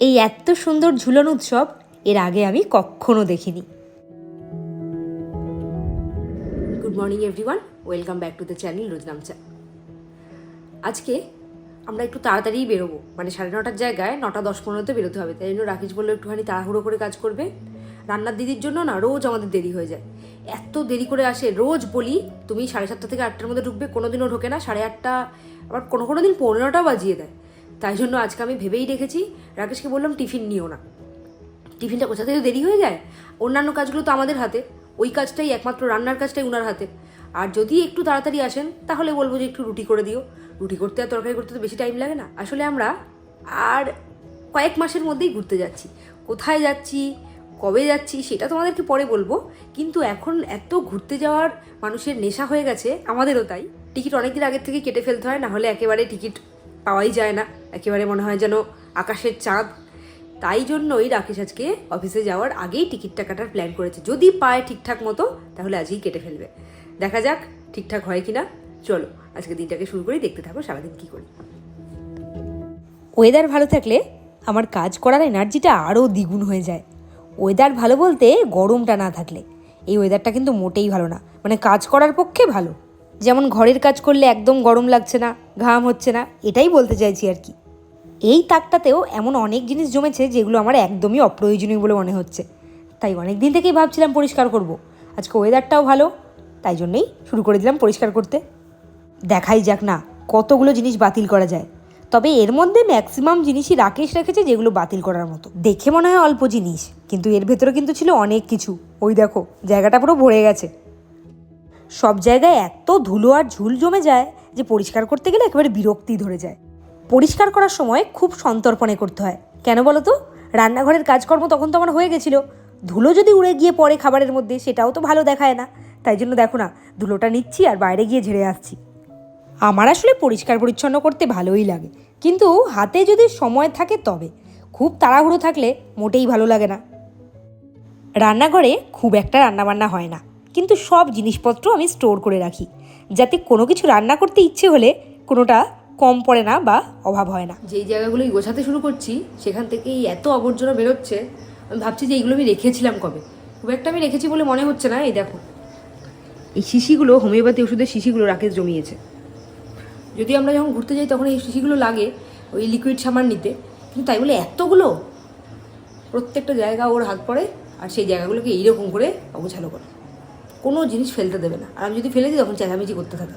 এই এত সুন্দর ঝুলন উৎসব এর আগে আমি কখনো দেখিনি। Good morning everyone welcome back to the channel Rojnamcha আজকে আমরা একটু তাড়াতাড়ি বেরোবো। মানে সাড়ে নটার জায়গায় নটা দশ পনেরোতে বেরোতে হবে। তাই জন্য রাকেশ বলল একটুখানি তাড়াহুড়ো করে কাজ করবে। রান্নার দিদির জন্য না রোজ আমাদের দেরি হয়ে যায়। এত দেরি করে আসে। রোজ বলি, তুমি সাড়ে সাতটা থেকে আটটার মধ্যে ঢুকবে, কোনোদিনও ঢোকে না। সাড়ে আটটা, আবার কোনো কোনো দিন পনেরোটাও বাজিয়ে দেয়। তাই জন্য আজকে আমি ভেবেই রেখেছি রাকেশকে বললাম টিফিন নিও না। টিফিনটা কোথা থেকে দেরি হয়ে যায়? অন্যান্য কাজগুলো তো আমাদের হাতে। ওই কাজটাই একমাত্র রান্নার কাজটাই উনার হাতে। আর যদি একটু তাড়াতাড়ি আসেন, তাহলে বলব যে একটু রুটি করে দিও। রুটি করতে আর তরকারি করতে তো বেশি টাইম লাগে না। আসলে আমরা আর কয়েক মাসের মধ্যেই ঘুরতে যাচ্ছি। কোথায় যাচ্ছি? কবে যাচ্ছি? সেটা তোমাদেরকে পরে বলব। কিন্তু এখন এত ঘুরতে যাওয়ার মানুষের নেশা হয়ে গেছে, আমাদেরও তাই। টিকিট অনেকদিন আগের থেকে কেটে ফেলতে হয় না হলে একেবারে টিকিট পাওয়াই যায় না। একেবারে মনে হয় যেন আকাশের চাঁদ। তাই জন্যই রাকেশ আজকে অফিসে যাওয়ার আগেই টিকিটটা কাটার প্ল্যান করেছে। যদি পায় ঠিকঠাক মতো, তাহলে আজকেই কেটে ফেলবে। দেখা যাক ঠিকঠাক হয় কি না চলো আজকে দিনটাকে শুরু করি, দেখতে থাকো সারাদিন কী করি। ওয়েদার ভালো থাকলে আমার কাজ করার এনার্জিটা আরও দ্বিগুণ হয়ে যায়। ওয়েদার ভালো বলতে গরমটা না থাকলে। এই ওয়েদারটা কিন্তু মোটেই ভালো না। মানে কাজ করার পক্ষে ভালো। যেমন ঘরের কাজ করলে একদম গরম লাগছে না, ঘাম হচ্ছে না, এটাই বলতে চাইছি আর কি। এই তাকটাতেও এমন অনেক জিনিস জমেছে যেগুলো আমার একদমই অপ্রয়োজনীয় বলে মনে হচ্ছে। তাই অনেক দিন থেকেই ভাবছিলাম পরিষ্কার করব। আজকে ওয়েদারটাও ভালো, তাই জন্যেই শুরু করে দিলাম পরিষ্কার করতে। দেখাই যাক না, কতগুলো জিনিস বাতিল করা যায়। তবে এর মধ্যে ম্যাক্সিমাম জিনিসই রাকেশ রেখেছে যেগুলো বাতিল করার মতো। দেখে মনে হয় অল্প জিনিস, কিন্তু এর ভেতরে কিন্তু ছিল অনেক কিছু। ওই দেখো, জায়গাটা পুরো ভরে গেছে। সব জায়গায় এত ধুলো আর ঝুল জমে যায় যে পরিষ্কার করতে গেলে একেবারে বিরক্তি ধরে যায়। পরিষ্কার করার সময় খুব সন্তর্পণে করতে হয়। কেন বলো তো? রান্নাঘরের কাজকর্ম তখন তো আমার হয়ে গেছিল। ধুলো যদি উড়ে গিয়ে পড়ে খাবারের মধ্যে, সেটাও তো ভালো দেখায় না। তাই জন্য দেখো না, ধুলোটা নিচ্ছি আর বাইরে গিয়ে ঝেড়ে আসছি। আমার আসলে পরিষ্কার পরিচ্ছন্ন করতে ভালোই লাগে। কিন্তু হাতে যদি সময় থাকে তবে। খুব তাড়াহুড়ো থাকলে মোটেই ভালো লাগে না। রান্নাঘরে খুব একটা রান্নাবান্না হয় না। কিন্তু সব জিনিসপত্র আমি স্টোর করে রাখি। যাতে কোনো কিছু রান্না করতে ইচ্ছে হলে কোনোটা কম পড়ে না বা অভাব হয় না। যেই জায়গাগুলোই গোছাতে শুরু করছি, সেখান থেকেই এত আবর্জনা বেরোচ্ছে, আমি ভাবছি যে এইগুলো আমি রেখেছিলাম কবে? খুব একটা আমি রেখেছি বলে মনে হচ্ছে না, এই দেখো। এই শিশিগুলো, হোমিওপ্যাথি ওষুধের শিশিগুলো রাকেশ জমিয়েছে। যদি আমরা যখন ঘুরতে যাই, তখন এই শিশিগুলো লাগে ওই লিকুইড সামান নিতে। কিন্তু তাই বলে এতগুলো? প্রত্যেকটা জায়গা ওর হাত পড়ে, আর সেই জায়গাগুলোকে এইরকম করে অগোছালো করে। কোনো জিনিস ফেলতে দেবে না। আর আমি যদি ফেলে দিই, তখন চেঁচামেচি করতে থাকে।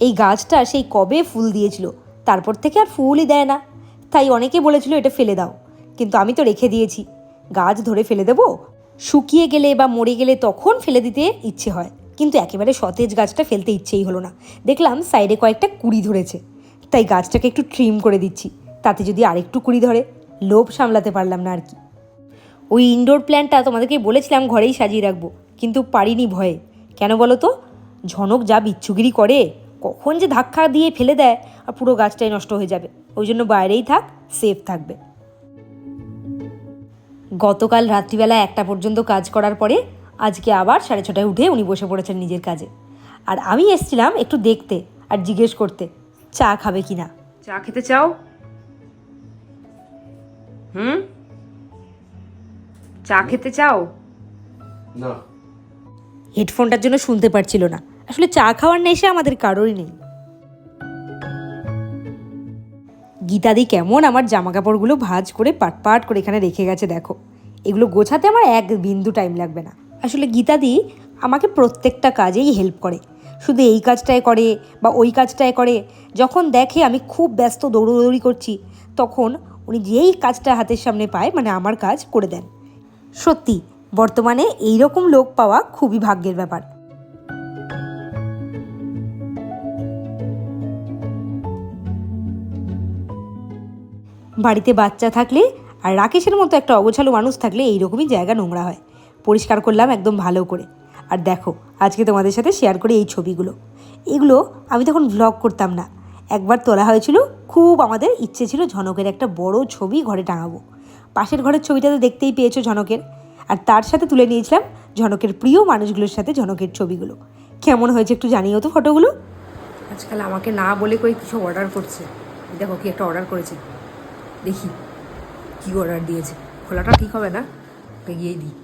এই গাছটা সেই কবে ফুল দিয়েছিল? তারপর থেকে আর ফুলই দেয় না। তাই অনেকে বলেছিল, এটা ফেলে দাও। কিন্তু আমি তো রেখে দিয়েছি। গাছ ধরে ফেলে দেবো? শুকিয়ে গেলে বা মরে গেলে তখন ফেলে দিতে ইচ্ছে হয়। কিন্তু একেবারে সতেজ গাছটা ফেলতে ইচ্ছেই হলো না। দেখলাম সাইডে কয়েকটা কুড়ি ধরেছে। তাই গাছটাকে একটু ট্রিম করে দিচ্ছি। তাতে যদি আরেকটু কুড়ি ধরে, লোভ সামলাতে পারলাম না আর কি। ওই ইনডোর প্ল্যান্টটা তোমাদেরকে বলেছিলাম, ঘরেই সাজিয়ে রাখব। কিন্তু পারিনি ভয়ে। কেন বলো তো? ঝনক যা বিচ্ছুগিরি করে কখন যে ধাক্কা দিয়ে ফেলে দেয় আর পুরো গাছটাই নষ্ট হয়ে যাবে। ওই জন্য বাইরেই থাক সেফ থাকবে। গতকাল রাত্রিবেলা একটা পর্যন্ত কাজ করার পরে আজকে আবার সাড়ে ছটায় উঠে উনি বসে পড়েছেন নিজের কাজে। আর আমি এসছিলাম একটু দেখতে আর জিজ্ঞেস করতে চা খাবে কি না? চা খেতে চাও? হুম? চা খেতে চাও? না। হেডফোনটার জন্য শুনতে পারছিল না। আসলে চা খাওয়ার নেশা আমাদের কারোরই নেই। গীতাদি কেমন আমার জামা কাপড়গুলো ভাজ করে পাট পাট করে এখানে রেখে গেছে, দেখো। এগুলো গোছাতে আমার এক বিন্দু টাইম লাগবে না। আসলে গীতাদি আমাকে প্রত্যেকটা কাজেই হেল্প করে। শুধু এই কাজটায় করে বা ওই কাজটায় করে। যখন দেখে আমি খুব ব্যস্ত দৌড়দৌড়ি করছি, তখন উনি যেই কাজটা হাতের সামনে পায় মানে আমার কাজ, করে দেন। সত্যি বর্তমানে এই রকম লোক পাওয়া খুবই ভাগ্যের ব্যাপার। বাড়িতে বাচ্চা থাকলে আর রাকেশের মতো একটা অগোছালো মানুষ থাকলে এইরকমই জায়গা নোংরা হয়। পরিষ্কার করলাম একদম ভালো করে। আর দেখো, আজকে তোমাদের সাথে শেয়ার করি এই ছবিগুলো। এগুলো আমি তখন ভ্লগ করতাম না। একবার তোলা হয়েছিল, খুব আমাদের ইচ্ছে ছিল ঝনকের একটা বড় ছবি ঘরে টাঙাবো। পাশের ঘরের ছবিটা তো দেখতেই পেয়েছ ঝনকের। আর তার সাথে তুলে নিয়েছিলাম ঝনকের প্রিয় মানুষগুলোর সাথে ঝনকের ছবিগুলো। কেমন হয়েছে একটু জানিও তো ফটোগুলো? আজকাল আমাকে না বলে কই কিছু অর্ডার করছে। দেখো কি একটা অর্ডার করেছে। দেখি কি অর্ডার দিয়েছে। খোলাটা ঠিক হবে না? ওকে গিয়েই দিই।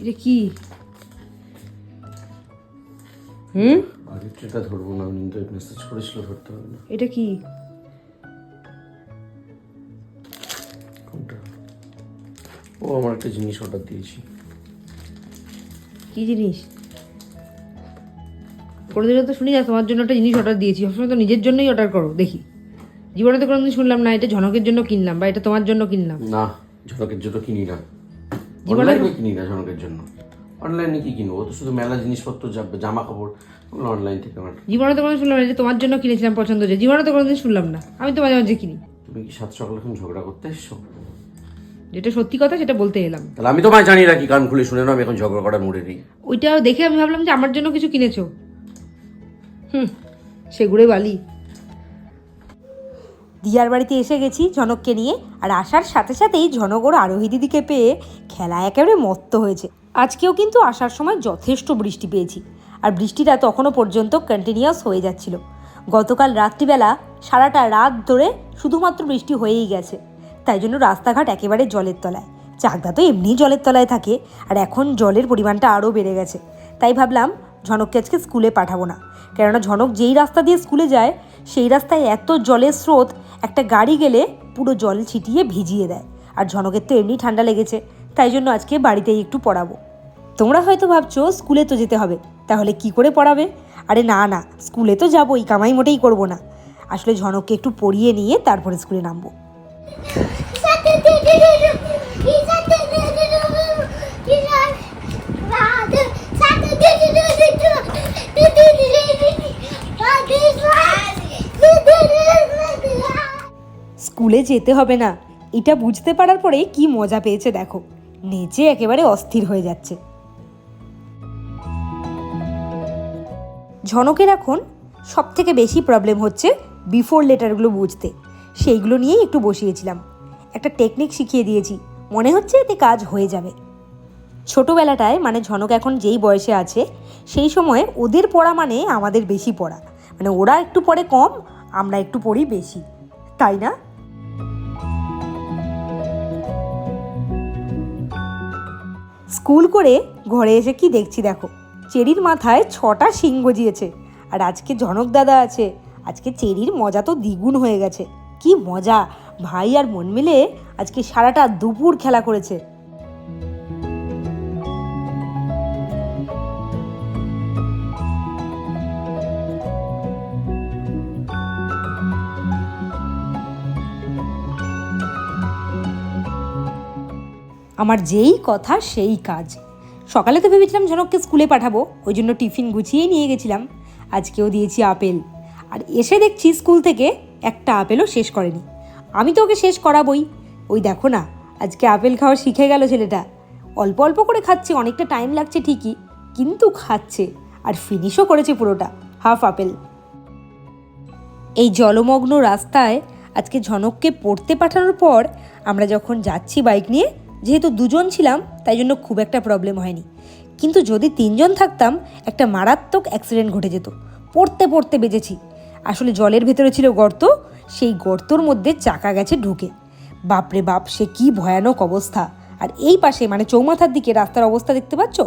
এটা কি? হুম? আগের ট্রেটা ধরবো না মেসেজ করেছিল ধরতে হবে না। এটা কি? ও আমার একটা জিনিস অর্ডার দিয়েছি। কি জিনিস? কোনোদিনও তো শুনি না তোমার জন্য একটা জিনিস অর্ডার দিয়েছি। সবসময় তো নিজের জন্যই অর্ডার করো দেখি। জীবনে তো কোনোদিন শুনলাম না এটা ঝনকের জন্য কিনলাম বা এটা তোমার জন্য কিনলাম। না ঝনকের জন্য কিনি না। অনলাইনে কিনি না ঝনকের জন্য। অনলাইনে কি কিনবো? ও তো শুধু মেলা জিনিসপত্র যা- জামা কাপড় অনলাইন থেকে আমার জীবনে তো কোনো শুনলাম না যে তোমার জন্য কিনেছিলাম পছন্দ যে জীবনে তো কোনোদিন শুনলাম না। আমি তো মাঝে মাঝে কিনি। তুমি কি সাত সকাল এখন ঝগড়া করতে এসছো? যেটা সত্যি কথা সেটা বলতে এলাম। তাহলে আমি তোমায় জানি না কি কান খুলে শুনে না আমি এখন ঝগড়া করার মুডে নেই। ওইটা দেখে আমি ভাবলাম যে আমার জন্য কিছু কিনেছো। হুম সেগুড়ে বালি। দিয়ার বাড়িতে এসে গেছি ঝনককে নিয়ে আর আসার সাথে সাথেই ঝনক ওর আরোহী দিদিকে পেয়ে খেলা একেবারে মত্ত হয়েছে। আজকেও কিন্তু আসার সময় যথেষ্ট বৃষ্টি পেয়েছি আর বৃষ্টিটা তখনও পর্যন্ত কন্টিনিউয়াস হয়ে যাচ্ছিল। গতকাল রাত্রিবেলা সারাটা রাত ধরে শুধুমাত্র বৃষ্টি হয়েই গেছে। তাই জন্য রাস্তাঘাট একেবারে জলের তলায়। চাকদা তো এমনিই জলের তলায় থাকে, আর এখন জলের পরিমাণটা আরও বেড়ে গেছে। তাই ভাবলাম, ঝনককে আজকে স্কুলে পাঠাবো না। কেননা ঝনক যেই রাস্তা দিয়ে স্কুলে যায়, সেই রাস্তায় এত জলের স্রোত, একটা গাড়ি গেলে পুরো জল ছিটিয়ে ভিজিয়ে দেয়। আর ঝনকের তো এমনি ঠান্ডা লেগেছে, তাই জন্য আজকে বাড়িতেই একটু পড়াবো। তোমরা হয়তো ভাবছ, স্কুলে তো যেতে হবে, তাহলে কি করে পড়াবে? আরে না না, স্কুলে তো যাবোই, কামাই মোটেই করব না। আসলে ঝনককে একটু পড়িয়ে নিয়ে তারপরে স্কুলে নামবো। স্কুলে যেতে হবে না। এটা বুঝতে পারার পরে কি মজা পেয়েছে দেখো। নেচে একেবারে অস্থির হয়ে যাচ্ছে। ঝনকের এখন সব থেকে বেশি প্রবলেম হচ্ছে বিফোর লেটারগুলো বুঝতে। সেইগুলো নিয়েই একটু বসিয়েছিলাম। একটা টেকনিক শিখিয়ে দিয়েছি। মনে হচ্ছে এতে কাজ হয়ে যাবে। ছোটোবেলাটায় মানে ঝনক এখন যেই বয়সে আছে, সেই সময় ওদের পড়া মানে আমাদের বেশি পড়া। মানে ওরা একটু পড়ে কম, আমরা একটু পড়ি বেশি। তাই না? স্কুল করে ঘরে এসে কি দেখছি দেখো? চেরির মাথায় ছটা শিং গজিয়েছে। আর আজকে ঝনক দাদা আছে। আজকে চেরির মজা তো দ্বিগুণ হয়ে গেছে। কি মজা। ভাই আর মন মিলে আজকে সারাটা দুপুর খেলা করেছে। আমার যেই কথা সেই কাজ। সকালে তো ভেবেছিলাম ঝনককে স্কুলে পাঠাবো, ওই জন্য টিফিন গুছিয়েই নিয়ে গেছিলাম। আজকেও দিয়েছি আপেল। আর এসে দেখছি স্কুল থেকে একটা আপেলও শেষ করেনি। আমি তো ওকে শেষ করাবই। ওই দেখো না, আজকে আপেল খাওয়া শিখে গেল ছেলেটা। অল্প অল্প করে খাচ্ছে, অনেকটা টাইম লাগছে ঠিকই, কিন্তু খাচ্ছে, আর ফিনিশও করেছে পুরোটা হাফ আপেল। এই জলমগ্ন রাস্তায় আজকে ঝনককে পড়তে পাঠানোর পর আমরা যখন যাচ্ছি বাইক নিয়ে, যেহেতু দুজন ছিলাম, তাই জন্য খুব একটা প্রবলেম হয়নি। কিন্তু যদি তিনজন থাকতাম, একটা মারাত্মক অ্যাক্সিডেন্ট ঘটে যেত। পড়তে পড়তে বেজেছি আসলে জলের ভেতরে ছিল গর্ত সেই গর্তর মধ্যে চাকা গেছে ঢুকে। বাপরে বাপ সে কি ভয়ানক অবস্থা। আর এই পাশে মানে চৌমাথার দিকে রাস্তার অবস্থা দেখতে পাচ্ছ?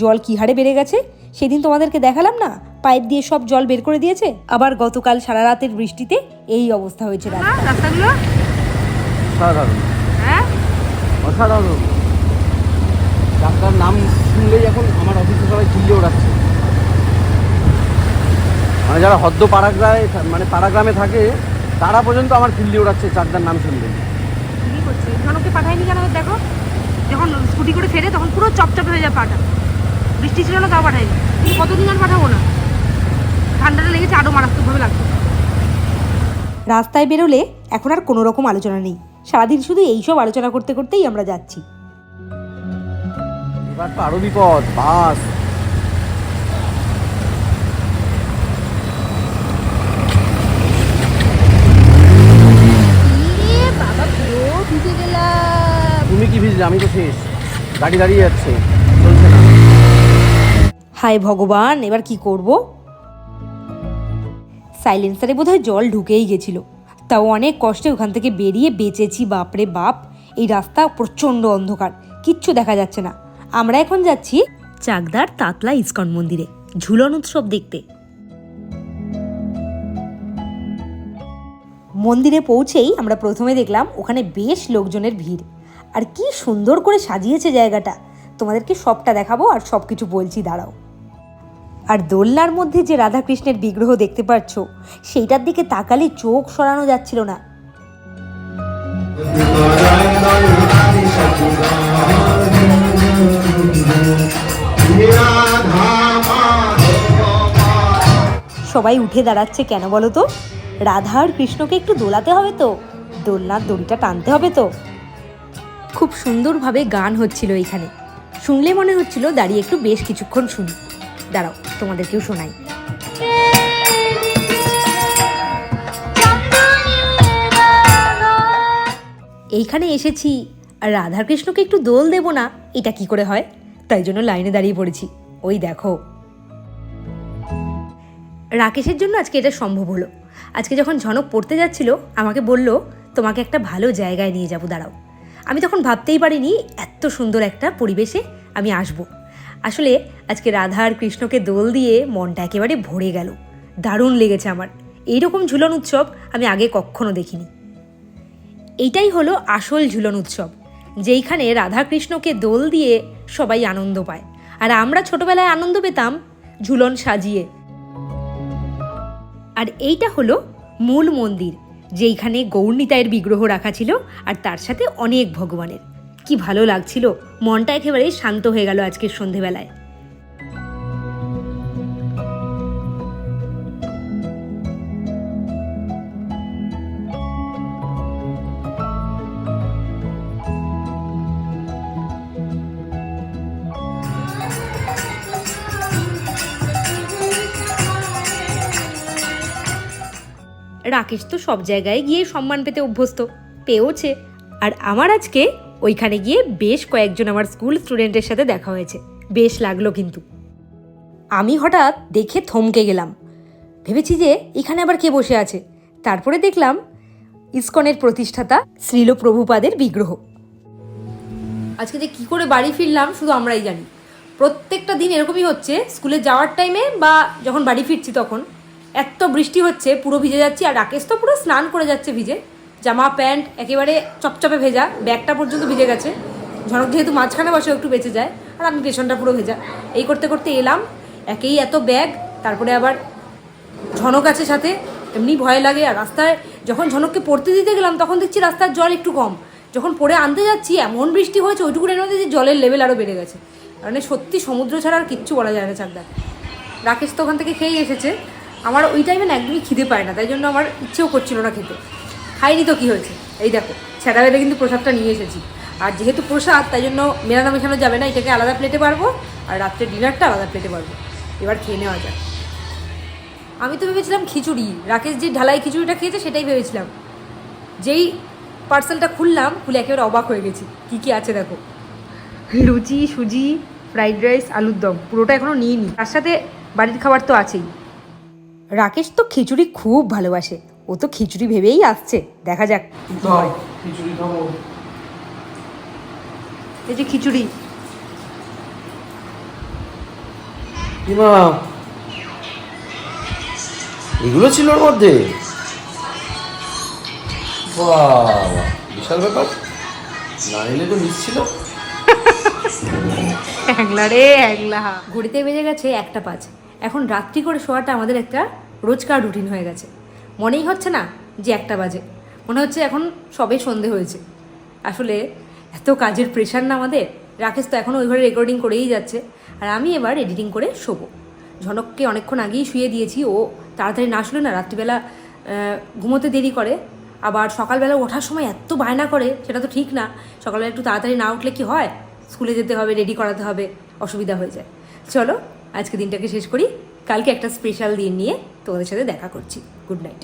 জল কি হারে বেড়ে গেছে? সেদিন তোমাদেরকে দেখালাম না? পাইপ দিয়ে সব জল বের করে দিয়েছে? আবার গতকাল সারা রাতের বৃষ্টিতে এই অবস্থা হয়েছে রাস্তাগুলো? অসাধারণ। হ্যাঁ? অসাধারণ। ডাক্তার নাম শুনলেই এখন আমার অফিসে সবাই চিল্লে ওড়াচ্ছে। মানে যারা হদ্দ পাড়াগ্রামে মানে পাড়াগ্রামে থাকে তারা পর্যন্ত আমার চিল্লি ওড়াচ্ছে চারদার নাম শুনলে। কি করছে ঝনককে পাঠায়নি কেন দেখো? যখন স্কুটি করে ফেরে তখন পুরো চপচপ হয়ে যায় পাটা। বৃষ্টি ছিল না তাও পাঠায়নি। কতদিন আর পাঠাবো না? ঠান্ডাটা লেগেছে আরও মারাত্মকভাবে লাগছে রাস্তায় বেরোলে এখন আর কোনো রকম আলোচনা নেই। সারাদিন শুধু এইসব আলোচনা করতে করতেই আমরা যাচ্ছি। এবার তো আরও বিপদ বাস বাবা পুরো ভিজে গেলাম তুমি কি ভিজলে আমি তো শেষ। গাড়ি দাঁড়িয়ে যাচ্ছে। চলছে না। হায় ভগবান, এবার কি করব? সাইলেন্সারে বোধহয় জল ঢুকেই গেছিল। তাও অনেক কষ্টে ওখান থেকে বেরিয়ে বেঁচেছি, বাপরে বাপ। এই রাস্তা প্রচণ্ড অন্ধকার, কিচ্ছু দেখা যাচ্ছে না। আমরা এখন যাচ্ছি চাকদার তাতলা ইস্কন মন্দিরে, ঝুলন উৎসব দেখতে। মন্দিরে পৌঁছেই আমরা প্রথমে দেখলাম ওখানে বেশ লোকজনের ভিড়। আর কি সুন্দর করে সাজিয়েছে জায়গাটা। তোমাদেরকে সবটা দেখাবো আর সব কিছু বলছি, দাঁড়াও। আর দোলনার মধ্যে যে রাধাকৃষ্ণের বিগ্রহ দেখতে পাচ্ছ, সেইটার দিকে তাকালে চোখ সরানো যাচ্ছিল না। সবাই উঠে দাঁড়াচ্ছে কেন বলো তো? রাধা আর কৃষ্ণকে একটু দোলাতে হবে তো? দোলনার দড়িটা টানতে হবে তো? খুব সুন্দরভাবে গান হচ্ছিল এইখানে শুনলে মনে হচ্ছিল দাঁড়িয়ে একটু বেশ কিছুক্ষণ শুনি। দাঁড়াও, তোমাদেরকেও শোনাই। এইখানে এসেছি। আর রাধাকৃষ্ণকে একটু দোল দেব না, এটা কি করে হয়? তাই জন্য লাইনে দাঁড়িয়ে পড়েছি। ওই দেখো। রাকেশের জন্য আজকে এটা সম্ভব হলো। আজকে যখন ঝনক পড়তে যাচ্ছিল, আমাকে বলল, তোমাকে একটা ভালো জায়গায় নিয়ে যাব, দাঁড়াও। আমি তখন ভাবতেই পারিনি এত সুন্দর একটা পরিবেশে আমি আসব। আসলে আজকে রাধা আর কৃষ্ণকে দোল দিয়ে মনটা একেবারে ভরে গেল। দারুণ লেগেছে আমার। এইরকম ঝুলন উৎসব আমি আগে কখনো দেখিনি। এইটাই হলো আসল ঝুলন উৎসব, যেইখানে রাধাকৃষ্ণকে দোল দিয়ে সবাই আনন্দ পায়। আর আমরা ছোটবেলায় আনন্দ পেতাম ঝুলন সাজিয়ে। আর এইটা হলো মূল মন্দির যেইখানে গৌরনীতায়ের বিগ্রহ রাখা ছিল আর তার সাথে অনেক ভগবানের। কি ভালো লাগছিল। মনটা একেবারেই শান্ত হয়ে গেল আজকের সন্ধেবেলায়। রাকেশ তো সব জায়গায় গিয়ে সম্মান পেতে অভ্যস্ত, পেয়েওছে। আর আমার আজকে ওইখানে গিয়ে বেশ কয়েকজন আমার স্কুল স্টুডেন্টের সাথে দেখা হয়েছে। বেশ লাগল কিন্তু। আমি হঠাৎ দেখে থমকে গেলাম। ভেবেছি যে এখানে আবার কে বসে আছে। তারপরে দেখলাম ইসকনের প্রতিষ্ঠাতা শ্রীল প্রভুপাদের বিগ্রহ। আজকে যে কী করে বাড়ি ফিরলাম শুধু আমরাই জানি। প্রত্যেকটা দিন এরকমই হচ্ছে, স্কুলে যাওয়ার টাইমে বা যখন বাড়ি ফিরছি তখন। এত বৃষ্টি হচ্ছে, পুরো ভিজে যাচ্ছি আর রাকেশ তো পুরো স্নান করে যাচ্ছে ভিজে। জামা, প্যান্ট, একেবারে চপচপে ভেজা, ব্যাগটা পর্যন্ত ভিজে গেছে। ঝনক যেহেতু মাঝখানে বসে একটু বেঁচে যায়, আর আমি পেছনটা পুরো ভেজা। এই করতে করতে এলাম, একেই এত ব্যাগ, তারপরে আবার ঝনক আছে সাথে, এমনি ভয় লাগে। আর রাস্তায় যখন ঝনককে পড়তে দিতে গেলাম, তখন দেখছি রাস্তার জল একটু কম। যখন পড়ে আনতে যাচ্ছি, এমন বৃষ্টি হয়েছে ওইটুকুনের মধ্যে যে জলের লেভেল আরও বেড়ে গেছে। মানে সত্যি সমুদ্র ছাড়া আর কিচ্ছু বলা যায় না চাকদার। রাকেশ তো ওখান থেকে খেয়েই এসেছে। আমার ওই টাইমে না একদমই খিদে পায় না, তাই জন্য আমার ইচ্ছেও করছিল না খেতে। খাইনি তো কী হয়েছে? এই দেখো ছেঁড়া বেলে কিন্তু প্রসাদটা নিয়ে এসেছি। আর যেহেতু প্রসাদ, তাই জন্য মেলানো মেশানো যাবে না, এটাকে আলাদা প্লেটে পারব আর রাত্রে ডিনারটা আলাদা প্লেটে পারব এবার খেয়ে নেওয়া যায় আমি তো ভেবেছিলাম খিচুড়ি, রাকেশ যে ঢালাই খিচুড়িটা খেয়েছে সেটাই ভেবেছিলাম। যেই পার্সেলটা খুললাম, খুলে একেবারে অবাক হয়ে গেছি। কী কী আছে দেখো? লুচি, সুজি ফ্রাইড রাইস আলুর দম, পুরোটা এখনও নিইনি। তার সাথে বাড়ির খাবার তো আছেই। রাকেশ তো খিচুড়ি খুব ভালোবাসে। ও তো খিচুড়ি ভেবেই আসছে। দেখা যাক। খিচুড়ি এই যে খিচুড়ি। এগুলো ছিল ওর মধ্যে? বিশাল ব্যাপার। না নিলে তো মিস ছিল। ঘড়িতে বেজে গেছে একটা পাঁচ। এখন রাত্রি করে শোয়াটা আমাদের একটা রোজকার রুটিন হয়ে গেছে। মনেই হচ্ছে না যে একটা বাজে। মনে হচ্ছে এখন সবে সন্ধে হয়েছে। আসলে এত কাজের প্রেশার না আমাদের। রাকেশ তো এখনও ওইভাবে রেকর্ডিং করেই যাচ্ছে। আর আমি এবার এডিটিং করে শোবো। ঝনককে অনেকক্ষণ আগেই শুয়ে দিয়েছি। ও তাড়াতাড়ি না শুলে না রাত্রিবেলা ঘুমোতে দেরি করে। আবার সকালবেলা ওঠার সময় এত বায়না করে, সেটা তো ঠিক না। সকালবেলা একটু তাড়াতাড়ি না উঠলে কি হয়? স্কুলে যেতে হবে রেডি করাতে হবে, অসুবিধা হয়ে যায়। চলো আজকে দিনটাকে শেষ করি। কালকে একটা স্পেশাল দিন নিয়ে তোমাদের সাথে দেখা করছি। Good night